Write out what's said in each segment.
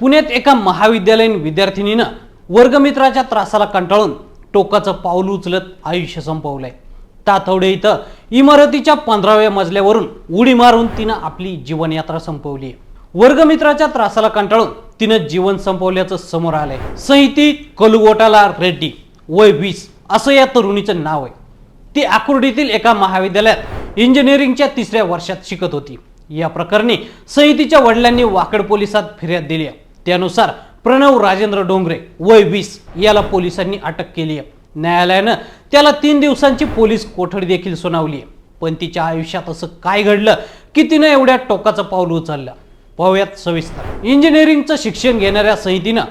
पुण्यात एका महाविद्यालयीन विद्यार्थिनीनं वर्गमित्राच्या त्रासाला कंटाळून टोकाचं पाऊल उचलत आयुष्य संपवलंय. तातवडे इथं इमारतीच्या पंधराव्या मजल्यावरून उडी मारून तिनं आपली जीवनयात्रा संपवली वर्गमित्राच्या त्रासाला कंटाळून तिनं जीवन संपवल्याचं समोर आलंय. संहिती कलुगोटाला रेड्डी वय वीस असं या तरुणीचं नाव आहे. ती आकुर्डीतील एका महाविद्यालयात इंजिनिअरिंगच्या तिसऱ्या वर्षात शिकत होती. या प्रकरणी सहितीच्या वडिलांनी वाकड पोलिसात फिर्याद दिली आहे. त्यानुसार प्रणव राजेंद्र डोंगरे वय वीस याला पोलिसांनी अटक केली आहे. न्यायालयानं त्याला तीन दिवसांची पोलीस कोठडी देखील सुनावली आहे. पण तिच्या आयुष्यात असं काय घडलं? की तिनं एवढ्या टोकाचं पाऊल उचललं? पाहूयात सविस्तर. इंजिनिअरिंगचं शिक्षण घेणाऱ्या सहितीनं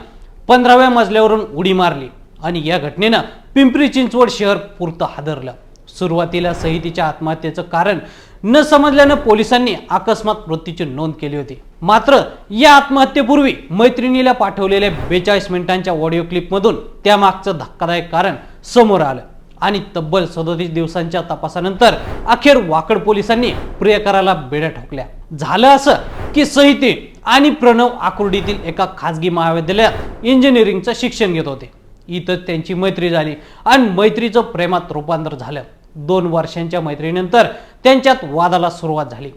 पंधराव्या मजल्यावरून उडी मारली आणि या घटनेनं पिंपरी चिंचवड शहर पुरतं हादरलं. सुरुवातीला सहितीच्या आत्महत्येचं कारण न समजल्यानं पोलिसांनी अकस्मात मृत्यूची नोंद केली होती. मात्र या आत्महत्येपूर्वी मैत्रिणीला पाठवलेल्या बेचाळीस मिनिटांच्या ऑडिओ क्लिपमधून त्यामागचं धक्कादायक कारण समोर आलं आणि तब्बल सदोतीस दिवसांच्या तपासानंतर अखेर वाकड पोलिसांनी प्रियकराला बेड्या ठोकल्या. झालं असं की संहिते आणि प्रणव आकुर्डीतील एका खाजगी महाविद्यालयात इंजिनिअरिंगचं शिक्षण घेत होते. इथं त्यांची मैत्री झाली आणि मैत्रीचं प्रेमात रूपांतर झालं. दोन वर्षांच्या मैत्रीनंतर त्यांच्यात वादाला सुरुवात झाली.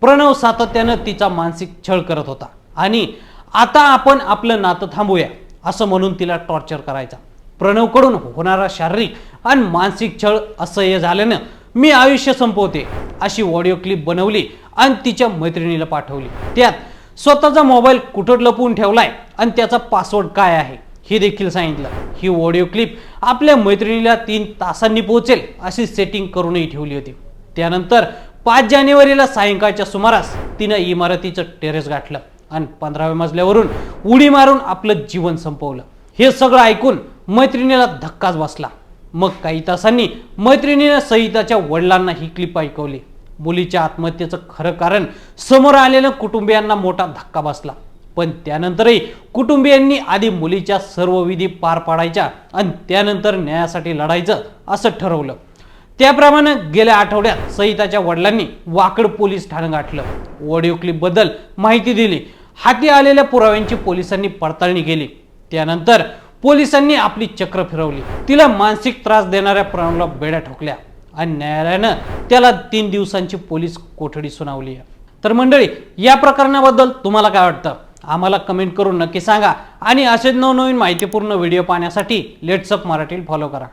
प्रणव सातत्यानं तिचा मानसिक छळ करत होता. आणि आता आपण आपलं नातं थांबूया असं म्हणून तिला टॉर्चर करायचा. प्रणवकडून होणारा शारीरिक आणि मानसिक छळ असह्य झाल्यानं मी आयुष्य संपवते अशी ऑडिओ क्लिप बनवली आणि तिच्या मैत्रिणीला पाठवली. त्यात स्वतःचा मोबाईल कुठं लपवून ठेवलाय आणि त्याचा पासवर्ड काय आहे हे देखील सांगितलं. ही ऑडिओ क्लिप आपल्या मैत्रिणीला तीन तासांनी पोहोचेल अशी सेटिंग करूनही ठेवली होती. त्यानंतर पाच जानेवारीला सायंकाळच्या सुमारास तिनं इमारतीचं टेरेस गाठलं आणि पंधराव्या मजल्यावरून उडी मारून आपलं जीवन संपवलं. हे सगळं ऐकून मैत्रिणीला धक्काच बसला. मग काही तासांनी मैत्रिणीनं सहिताच्या वडिलांना ही क्लिप ऐकवली. मुलीच्या आत्महत्येचं खरं कारण समोर आलेलं कुटुंबियांना मोठा धक्का बसला. पण त्यानंतरही कुटुंबियांनी आधी मुलीच्या सर्व विधी पार पाडायच्या आणि त्यानंतर न्यायासाठी लढायचं असं ठरवलं. त्याप्रमाणे गेल्या आठवड्यात सहिताच्या वडिलांनी वाकड पोलीस ठाणं गाठलं. ऑडिओ क्लिपबद्दल माहिती दिली. हाती आलेल्या पुराव्यांची पोलिसांनी पडताळणी केली. त्यानंतर पोलिसांनी आपली चक्र फिरवली. तिला मानसिक त्रास देणाऱ्या प्रणवला बेड्या ठोकल्या आणि न्यायालयानं त्याला तीन दिवसांची पोलीस कोठडी सुनावली आहे. तर मंडळी या प्रकरणाबद्दल तुम्हाला काय वाटतं? आम्हाला कमेंट करून नक्की सांगा. आणि असेच नवनवीन माहितीपूर्ण व्हिडिओ पाहण्यासाठी लेट्सअप मराठी फॉलो करा.